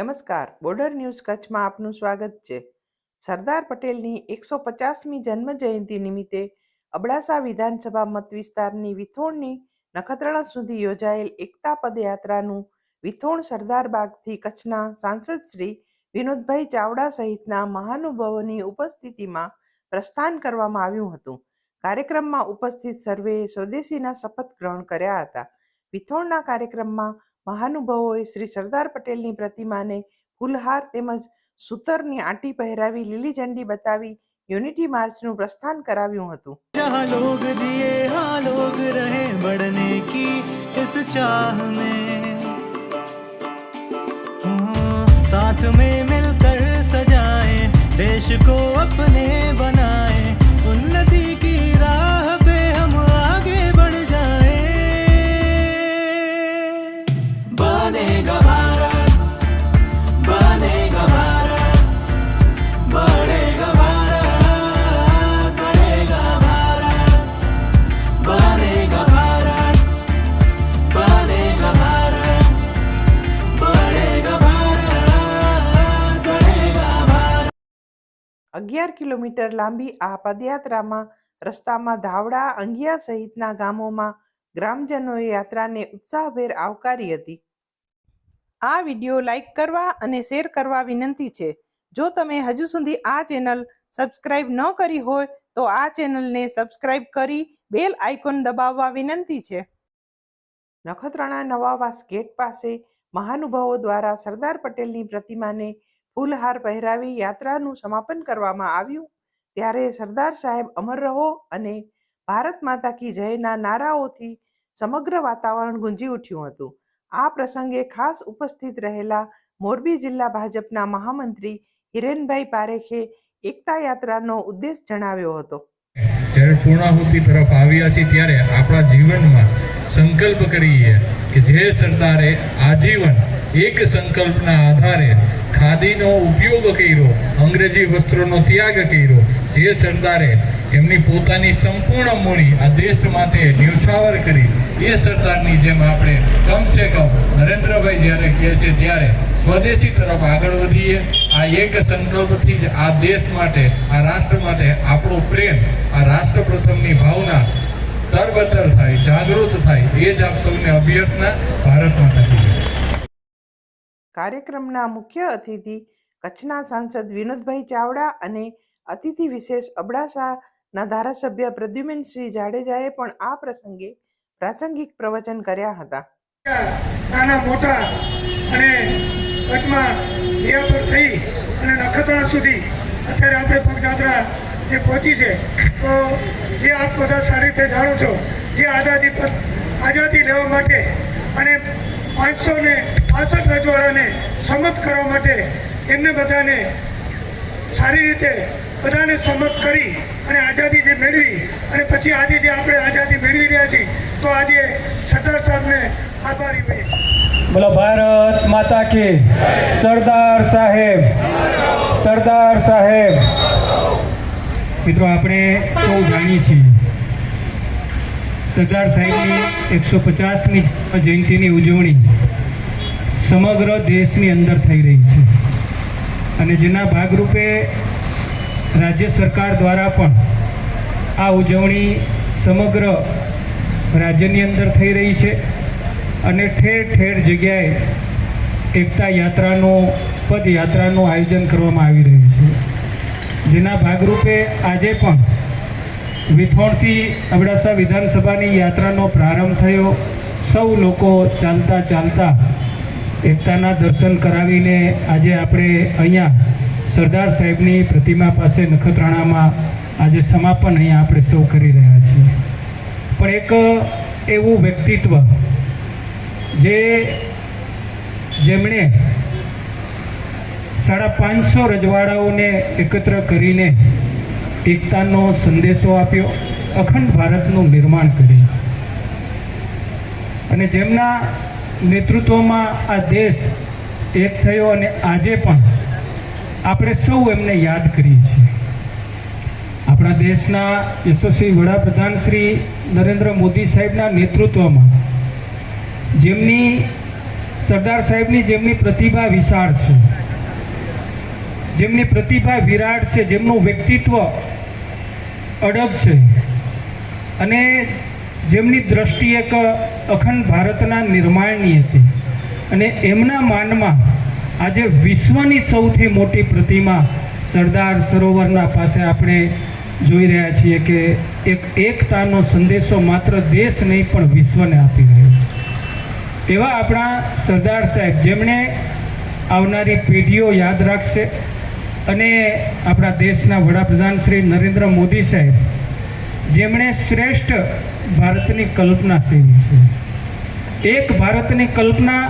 નમસ્કાર. Border news કચ્છમાં આપનું સ્વાગત છે. સરદાર પટેલની એકસો પચાસમી જન્મ જયંતિ નિમિત્તે અબડાસા વિધાનસભા મત વિસ્તારની વિથોણની નખત્રાણા સુધી યોજાયેલ એકતા પદયાત્રાનું વિથોણ સરદાર બાગથી કચ્છના સાંસદ શ્રી વિનોદભાઈ ચાવડા સહિતના મહાનુભાવોની ઉપસ્થિતિમાં પ્રસ્થાન કરવામાં આવ્યું હતું. કાર્યક્રમમાં ઉપસ્થિત સર્વેએ સ્વદેશીના શપથ ગ્રહણ કર્યા હતા. વિથોણના કાર્યક્રમમાં મહાનુભાવોએ શ્રી સરદાર પટેલની પ્રતિમાને ફૂલહાર તેમજ સૂતરની આંટી પહેરાવી લીલી ઝંડી બતાવી યુનિટી માર્ચનું પ્રસ્થાન કરાવ્યું હતું जहाँ लोग जिए हाँ लोग रहे बढ़ने की इस चाह में हाँ, साथ में मिलकर सजाए देश को अपने बनाए उन्नति અગિયાર કિલોમીટર લાંબી આ પદયાત્રામાં રસ્તામાં ધાવડા, અંગિયા સહિતના ગામોમાં ગ્રામજનોએ યાત્રાને ઉત્સાહભેર આવકારી હતી. આ વીડિયો લાઈક કરવા અને શેર કરવા વિનંતી છે. જો તમે હજુ સુધી આ ચેનલ સબસ્ક્રાઇબ ન કરી હોય, તો આ ચેનલને સબસ્ક્રાઇબ કરી બેલ આઇકોન દબાવવા વિનંતી છે. નખત્રાણા નવાવાસ ગેટ પાસે મહાનુભાવો દ્વારા સરદાર પટેલની પ્રતિમાને ફૂલહાર પહેરાવી યાત્રાનું સમાપન કરવામાં આવ્યું. ત્યારે સરદાર સાહેબ અમર રહો અને ભારત માતા કી જયના નારાઓથી સમગ્ર વાતાવરણ ગુંજી ઉઠ્યું હતું. આ પ્રસંગે ખાસ ઉપસ્થિત રહેલા મોરબી જિલ્લા ભાજપના મહામંત્રી હિરેનભાઈ પારેખે એકતા યાત્રાનો ઉદ્દેશ જણાવ્યો હતો. જ્યારે પૂર્ણાહુતિ તરફ આવ્યા છીએ ત્યારે આપણા જીવનમાં સંકલ્પ કરીએ કે જે સરદારે આજીવન એક સંકલ્પના આધારે ખાદીનો ઉપયોગ કર્યો, અંગ્રેજી વસ્ત્રોનો ત્યાગ કર્યો જે સરદારે એમની પોતાની સંપૂર્ણ મૂડી આ દેશ માટે ન્યોછાવર કરી, એ સરદારની જેમ આપણે કમસે કમ નરેન્દ્રભાઈ જ્યારે કહે છે ત્યારે સ્વદેશી તરફ આગળ વધીએ આ એક સંકલ્પથી જ આ દેશ માટે, આ રાષ્ટ્ર માટે આપણો પ્રેમ, આ રાષ્ટ્ર પ્રથમની ભાવના તરબતર થાય, જાગૃત થાય, એ જ આપ સૌને અભ્યર્થના ભારતમાં જય. કાર્યક્રમના મુખ્ય અતિથિ કચ્છના સાંસદ વિનોદભાઈ ચાવડા અને અતિથિ વિશેષ અબડાસાના ધારાસભ્ય પ્રદ્યુમનસિંહ જાડેજાએ પણ આ પ્રસંગે પ્રાસંગિક પ્રવચન કર્યા હતા. નાના મોટા અને કચ્છમાં હિયાપુર થઈ અને નખત્રાણા સુધી અત્યારે આપણે પગયાત્રા જે પહોંચી છે, તો જે આપ બધા સારી રીતે જાણો છો, જે આઝાદી આઝાદી લેવા માટે અને પાંચસો ને પાસઠ રજવાડાને સંમત કરવા માટે એમને બધાને સારી રીતે બધાને સંમત કરી અને આઝાદી જે મેળવી અને પછી આજે જે આપણે આઝાદી મેળવી રહ્યા છીએ, તો આજે સરદાર સાહેબને આભારી હોઈએ બોલો, ભારત માતા કે સરદાર સાહેબ. સરદાર સાહેબ. મિત્રો, આપણે સૌ જાણીએ છીએ. સરદાર સાહેબની એકસો પચાસમી જયંતિની ઉજવણી સમગ્ર દેશની અંદર થઈ રહી છે. અને જેના ભાગરૂપે રાજ્ય સરકાર દ્વારા પણ આ ઉજવણી સમગ્ર રાજ્યની અંદર થઈ રહી છે અને ઠેર ઠેર જગ્યાએ એકતા યાત્રાનું, પદયાત્રાનું આયોજન કરવામાં આવી રહ્યું છે. જેના ભાગરૂપે આજે પણ વિથોણથી અબડાસા વિધાનસભાની યાત્રાનો પ્રારંભ થયો. સૌ લોકો ચાલતા ચાલતા એકતાના દર્શન કરાવીને આજે આપણે અહીંયા સરદાર સાહેબની પ્રતિમા પાસે નખત્રાણામાં આજે સમાપન અહીંયા આપણે સૌ કરી રહ્યા છીએ. પણ એક એવું વ્યક્તિત્વ જે જેમણે સાડા પાંચસો રજવાડાઓને એકત્ર કરીને એકતાનો સંદેશો આપ્યો, અખંડ ભારતનું નિર્માણ કર્યું. અને જેમના નેતૃત્વમાં આ દેશ એક થયો અને આજે પણ આપણે સૌ એમને યાદ કરીએ છીએ. આપણા દેશના યશસ્વી વડાપ્રધાન શ્રી નરેન્દ્ર મોદી સાહેબના નેતૃત્વમાં જેમની સરદાર સાહેબની જેમની પ્રતિભા વિશાળ છે, જેમની પ્રતિભા વિરાટ છે, જેમનું વ્યક્તિત્વ અડગ છે અને જેમની દ્રષ્ટિ એક અખંડ ભારતના નિર્માણની હતી. અને એમના માનમાં આજે વિશ્વની સૌથી મોટી પ્રતિમા સરદાર સરોવરના પાસે આપણે જોઈ રહ્યા છીએ કે એક એકતાનો સંદેશો માત્ર દેશ નહીં, પણ વિશ્વને આપી રહ્યો એવા આપણા સરદાર સાહેબ જેમણે આવનારી પેઢીઓ યાદ રાખશે અને આપણા દેશના વડાપ્રધાન શ્રી નરેન્દ્ર મોદી સાહેબ જેમણે શ્રેષ્ઠ ભારતની કલ્પના સેવી છે. એક ભારતની કલ્પના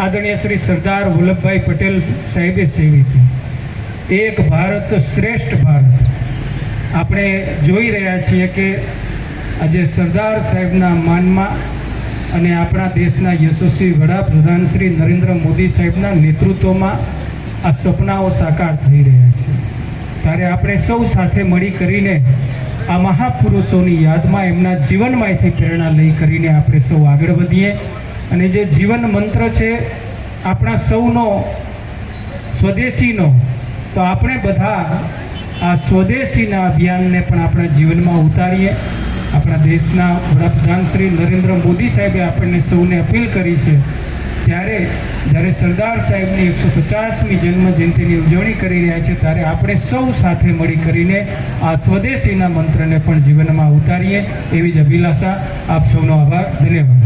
આદરણીય શ્રી સરદાર વલ્લભભાઈ પટેલ સાહેબે સેવી હતી. એક ભારત શ્રેષ્ઠ ભારત. આપણે જોઈ રહ્યા છીએ કે આજે સરદાર સાહેબના માનમાં અને આપણા દેશના યશસ્વી વડાપ્રધાન શ્રી નરેન્દ્ર મોદી સાહેબના નેતૃત્વમાં આ સપનાઓ સાકાર થઈ રહ્યા છે. ત્યારે આપણે સૌ સાથે મળી કરીને આ મહાપુરુષોની યાદમાં, એમના જીવનમાંથી પ્રેરણા લઈ કરીને આપણે સૌ આગળ વધીએ. અને જે જીવન મંત્ર છે, આપણા સૌનો, સ્વદેશીનો, તો આપણે બધા આ સ્વદેશીના અભિયાનને પણ આપણા જીવનમાં ઉતારીએ. આપણા દેશના વડાપ્રધાન શ્રી નરેન્દ્ર મોદી સાહેબે આપણને સૌને અપીલ કરી છે ત્યારે જ્યારે સરદાર સાહેબની એકસો પચાસમી જન્મ જયંતિની ઉજવણી કરી રહ્યા છે, ત્યારે આપણે સૌ સાથે મળી કરીને આ સ્વદેશીના મંત્રને પણ જીવનમાં ઉતારીએ એવી જ અભિલાષા આપ સૌનો આભાર. ધન્યવાદ.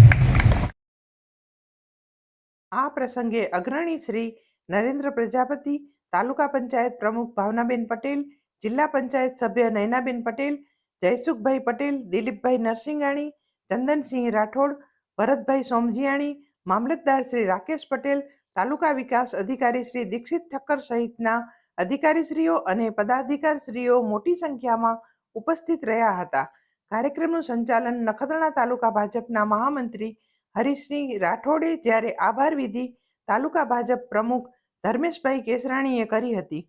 આ પ્રસંગે અગ્રણી શ્રી નરેન્દ્ર પ્રજાપતિ, તાલુકા પંચાયત પ્રમુખ ભાવનાબેન પટેલ, જિલ્લા પંચાયત સભ્ય નયનાબેન પટેલ, જયસુખભાઈ પટેલ, દિલીપભાઈ નરસિંગાણી, ચંદનસિંહ રાઠોડ, ભરતભાઈ સોમજીયાણી મામલતદાર શ્રી રાકેશ પટેલ, તાલુકા વિકાસ અધિકારી શ્રી દીક્ષિત ઠક્કર સહિતના અધિકારીશ્રીઓ અને પદાધિકારશ્રીઓ મોટી સંખ્યામાં ઉપસ્થિત રહ્યા હતા. કાર્યક્રમનું સંચાલન નખત્રાણા તાલુકા ભાજપના મહામંત્રી હરીશસિંહ રાઠોડે જ્યારે આભાર વિધિ તાલુકા ભાજપ પ્રમુખ ધર્મેશભાઈ કેસરાણીએ કરી હતી.